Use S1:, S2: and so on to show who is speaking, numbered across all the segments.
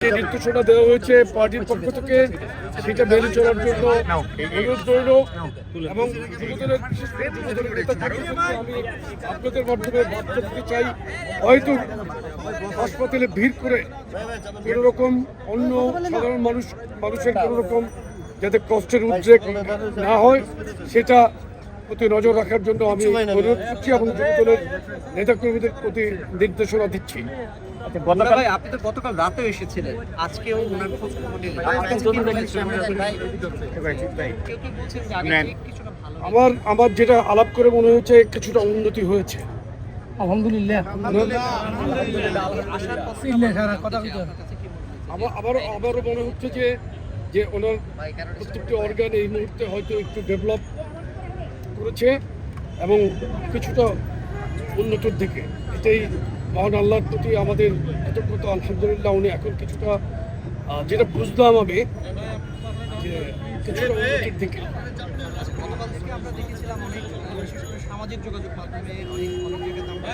S1: নির্দেশনা দেওয়া হয়েছে পার্টির পক্ষ থেকে, সেটা মেনে চলার জন্য অনুরোধ রইল এবং আমি আপনাদের মাধ্যমে বার্তা দিতে চাই। হয়তো হাসপাতালে ভিড় করে কোনো রকম অন্য সাধারণ মানুষ, মানুষের কোনো রকম যাতে কষ্টের উদ্রেক না হয়, সেটা প্রতি নজর রাখার জন্য আমি অনুরোধ করছি এবং যুবদলের নেতাকর্মীদের প্রতি নির্দেশনা দিচ্ছি।
S2: আপনি তো গতকাল রাতেও এসেছিলেন। আজকেও ওনার খোঁজ খবর।
S1: আমার আমার যেটা আলাপ করে মনে হয়েছে কিছুটা উন্নতি হয়েছে।
S3: আলহামদুলিল্লাহ।
S2: হচ্ছে?
S1: আমার আবারও আবারও মনে হচ্ছে যে যে ওনার প্রত্যেকটি অর্গান এই মুহূর্তে হয়তো একটু ডেভেলপ করেছে এবং কিছুটা উন্নতির দিকে। এটাই মহান আল্লাহর প্রতি আমাদের কৃতজ্ঞতা আলহামদুলিল্লাহ উনি এখন কিছুটা যেটা বুঝলাম আমি যে কিছুটা উন্নতির দিকে।
S2: সামাজিক যোগাযোগ মাধ্যমে অনেক অনেক জায়গাতে আমরা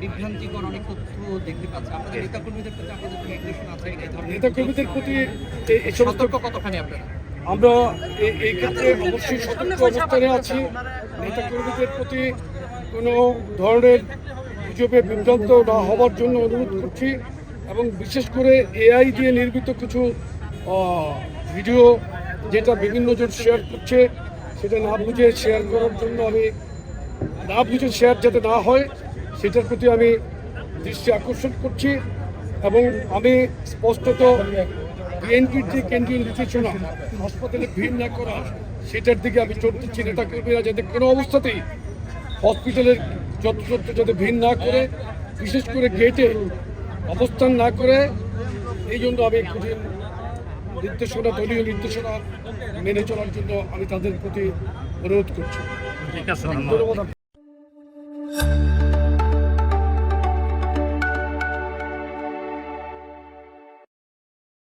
S2: বিভ্রান্তিকর অনেক তথ্য দেখতে পাচ্ছি। আপনাদের নেতাকর্মীদের প্রতি আপনাদের কোনো নির্দেশনা আছে? এই
S1: নেতাকর্মীদের প্রতি এই-
S2: সতর্ক কতখানি আপনারা?
S1: আমরা এই- এই ক্ষেত্রে অবশ্যই সতর্ক অবস্থানে আছি। নেতাকর্মীদের প্রতি কোনো ধরনের গুজবে বিভ্রান্ত না হওয়ার জন্য অনুরোধ করছি এবং বিশেষ করে এআই দিয়ে নির্মিত কিছু ভিডিও যেটা বিভিন্ন জন শেয়ার করছে, সেটা না বুঝে শেয়ার করার জন্য আমি, না বুঝে শেয়ার যাতে না হয়, সেটার প্রতি আমি দৃষ্টি আকর্ষণ করছি এবং আমি স্পষ্টত বিএনপির যে কেন্দ্রীয় নির্দেশনা, হাসপাতালে ভিড় না করা, সেটার দিকে আমি জোর দিচ্ছি নেতা কর্মীরা যাতে কোনো অবস্থাতেই হসপিটালের যত্রতত্র যাতে ভিড় না করে বিশেষ করে গেটে অবস্থান না করে এই জন্য আমি কঠিন নির্দেশনা দলীয় নির্দেশনা মেনে চলার জন্য আমি তাদের প্রতি অনুরোধ করছি ধন্যবাদ।